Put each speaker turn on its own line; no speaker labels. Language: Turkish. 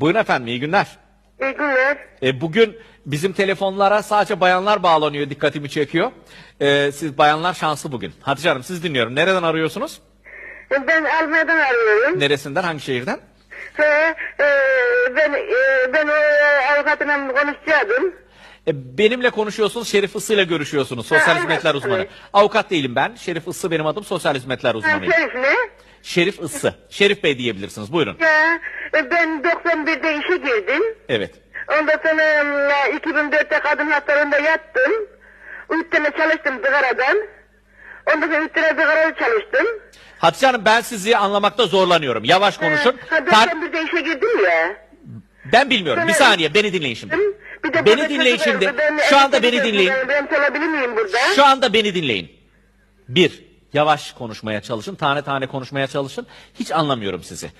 Buyurun efendim iyi günler.
İyi günler.
E, bugün bizim telefonlara sadece bayanlar bağlanıyor dikkatimi çekiyor. E, siz bayanlar şanslı bugün. Hatice Hanım siz dinliyorum. Nereden arıyorsunuz?
Ben Almanya'dan arıyorum.
Neresinden hangi şehirden?
Ve, e, ben e, ben o e, avukatla konuşacaktım.
E, benimle konuşuyorsunuz Şerif Isı ile görüşüyorsunuz. Sosyal
Ha,
hizmetler
evet,
uzmanı. Avukat değilim ben. Şerif Isı benim adım sosyal hizmetler
Ha,
uzmanıyım.
Şerif ne?
Şerif Isı. Şerif Bey diyebilirsiniz. Buyurun.
Ya, ben 91'de işe girdim.
Evet.
Ondan sonra e, 2004'te kadın hastalığında yattım. Üç sene çalıştım zıgaradan. Ondan sonra üç sene zıgarada çalıştım.
Hatice Hanım ben sizi anlamakta zorlanıyorum. Yavaş konuşun.
Ha,
Tar-
91'de işe girdim ya.
ben bilmiyorum. Bir saniye beni dinleyin şimdi.
Bir
Beni dinleyin şimdi.
Ben
Şu anda beni dinleyin.
Ben çalabilir miyim burada?
Şu anda beni dinleyin. Bir, yavaş konuşmaya çalışın, tane tane konuşmaya çalışın. Hiç anlamıyorum sizi.